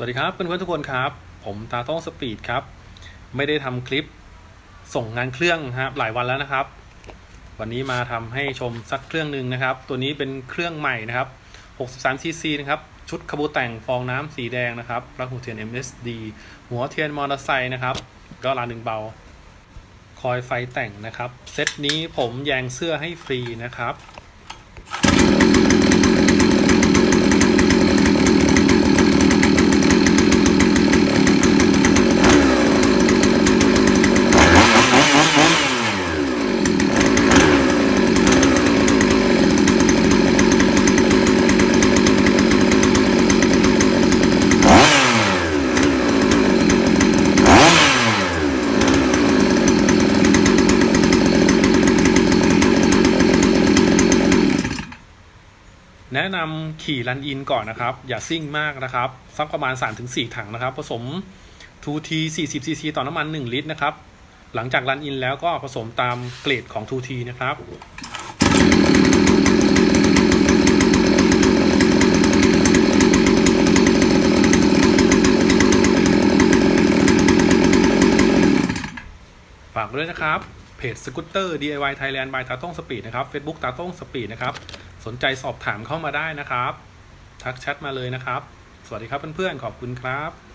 สวัสดีครับเพื่อนๆทุกคนครับ ผมตาต้องสปีดครับ ไม่ได้ทำคลิปส่งงานเครื่องครับหลายวันแล้วนะครับ วันนี้มาทำให้ชมสักเครื่องหนึ่งนะครับ ตัวนี้เป็นเครื่องใหม่นะครับ 63 cc นะครับ ชุดขบูแต่งฟองน้ำสีแดงนะครับรักหัวเทียน MSD หัวเทียนมอเตอร์ไซค์นะครับ ก็ลานหนึ่งเบา คอยไฟแต่งนะครับ เซตนี้ผมแยงเสื้อให้ฟรีนะครับ แนะนำขี่รันอินก่อนนะครับ อย่าซิ่งมากนะครับสักประมาณ 3-4 ถังนะครับ ผสม 2T 40 cc ต่อน้ำมัน 1 ลิตรนะครับ หลังจากรันอินแล้วก็ผสมตามเกรดของ 2T นะครับฝากด้วยนะครับ เพจสกูตเตอร์ DIY Thailand by ตาต้องสปีดนะครับ Facebook ตาต้องสปีดนะครับ นใจสอบถามเข้ามาได้นะครับ ทักแชทมาเลยนะครับ สวัสดีครับเพื่อนๆ ขอบคุณครับ